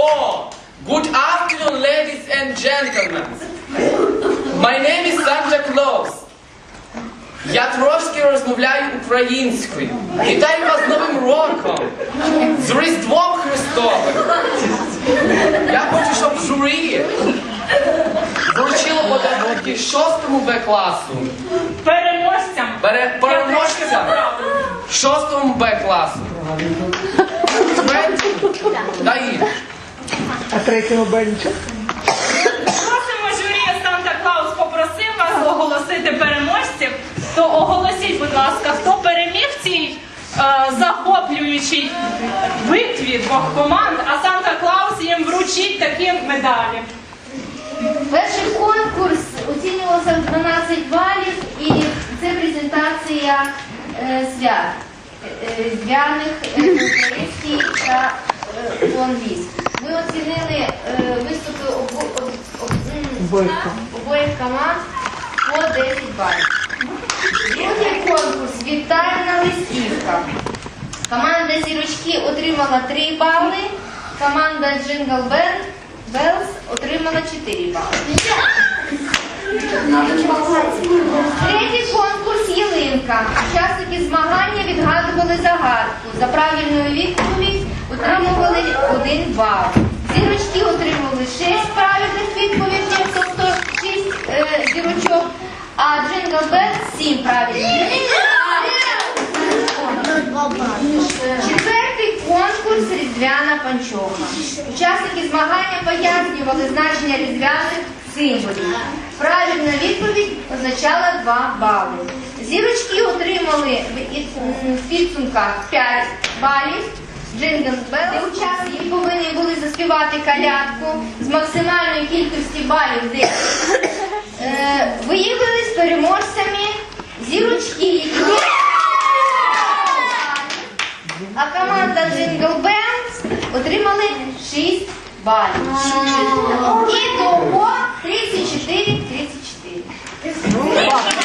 So, good afternoon, ladies and gentlemen. My name is Santa Claus. Я трошки розмовляю українською. Вітаю вас з Новим роком! З Різдвом Христовим! Я хочу, щоб журі вручило подарунки шостому Б класу. Переможцям. Бере переможця шостому Б класу. Дай. А третього бенча? Просимо журі Санта Клаус попросив вас оголосити переможців. То оголосіть, будь ласка, хто переміг в цій е, захоплюючій битві двох команд, а Санта Клаус їм вручить такі медалі. Перший конкурс оцінювався в 12 балів і це презентація е, свят е, різдвяних е, український та Обоїх обоїх команд по 10 балів. Другий конкурс вітальна листівка. Команда Зірочки отримала 3 бали, команда Bell Bells отримала 4 бали. Третій конкурс Єлинка. Учасники змагання відгадували загадку. За правильну відповідь отримували 1 бал. Зірочки отримали 6 правильних відповідей, тобто 6 е, зірочок, а Jingle Bell 7 правильних. Четвертий конкурс Різдвяна панчоха. Учасники змагання пояснювали значення різдвяних символів. Правильна відповідь означала 2 бали. Зірочки отримали в підсумках 5 балів. Джингл Белл учасники повинні були заспівати калядку з максимальної кількості балів 10. Е, Виявились переможцями зірочки, які а команда Jingle Bells отримали 6 балів. І того 34-34.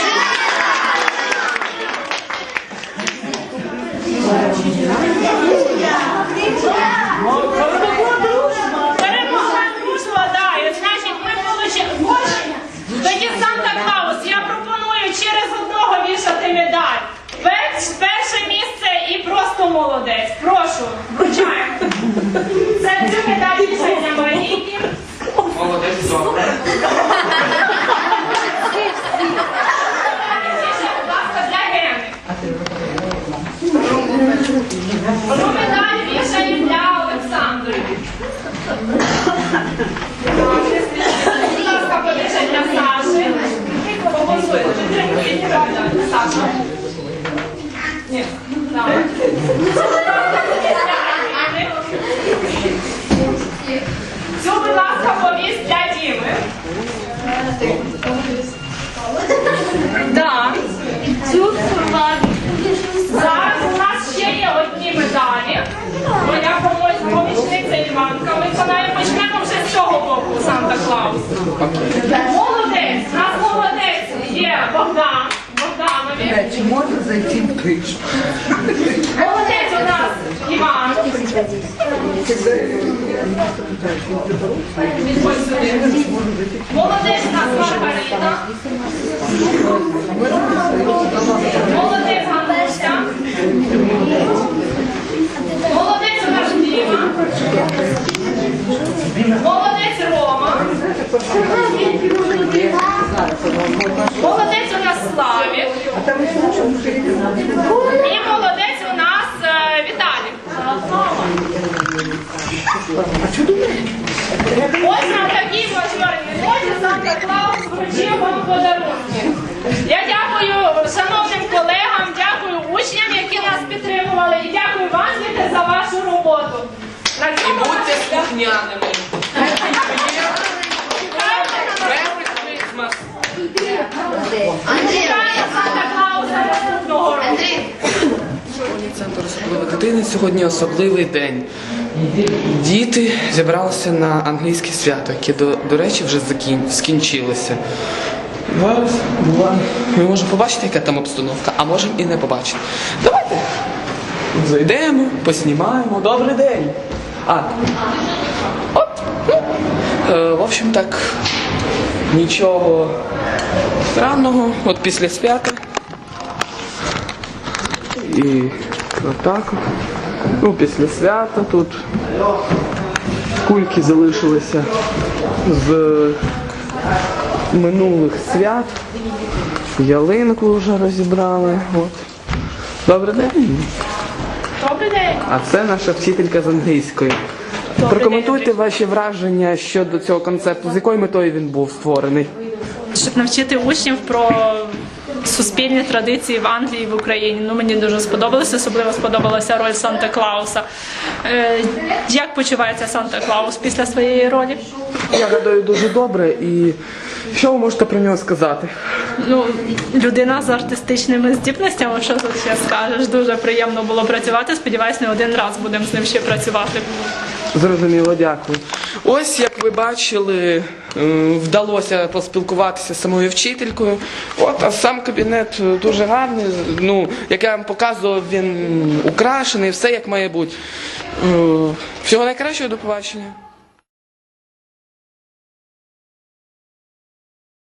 Молодець. Прошу, вручаємо. Це цю медаль для Марійки. Молодець, добре. Будь ласка, для Гени. Одну медаль для Олександри. Будь ласка, для Саші. Медаль. Саша. Ні, так. Цю, будь ласка, повість для Діми. Да. Цю Зараз у нас ще є одні медалі. Моя помоч- помічниця Іванка виконає. Почнемо вже з цього боку Санта Клаус. Молодець, у нас молодець є Богдан. Богданові. Чи можна зайти в криш? Молодець у нас Іван. Молодець у нас Маргарита. Молодець Гануся. Молодець у нас Діма. Молодець Рома. Молодець у нас Славік. І молодець у нас е, Віталій. Ось на такій важливій ноті Санта Клаус вручив вам подарунки. Я дякую шановним колегам, дякую учням, які нас підтримували, і дякую вам, діти, за вашу роботу. На І будьте слухняними. Центр особливої дитини сьогодні особливий день. Діти зібралися на англійське свято, яке, до, до речі, вже скінчилося. Ми можемо побачити, яка там обстановка, а можемо і не побачити. Давайте зайдемо, поснімаємо. Добрий день. А, Е, в общем так, нічого странного. От після свята. І отак. Ну, після свята тут кульки залишилися з минулих свят. Ялинку вже розібрали. От. Добрий день. Добрий день. А це наша вчителька з англійської. Прокоментуйте ваші враження щодо цього концепту. З якою метою він був створений? щоб навчити учнів про суспільні традиції в Англії і в Україні. Ну мені дуже сподобалося, особливо сподобалася роль Санта Клауса. Е, як почувається Санта Клаус після своєї ролі? Я гадаю дуже добре і що ви можете про нього сказати? Ну, людина з артистичними здібностями, що тут ще скажеш. Дуже приємно було працювати. Сподіваюсь, не один раз будемо з ним ще працювати. Зрозуміло, дякую. Ось як ви бачили, вдалося поспілкуватися з самою вчителькою. От, а сам кабінет е, дуже гарний. Ну, як я вам показував, він украшений, все як має бути. Е, Всього найкращого, до побачення.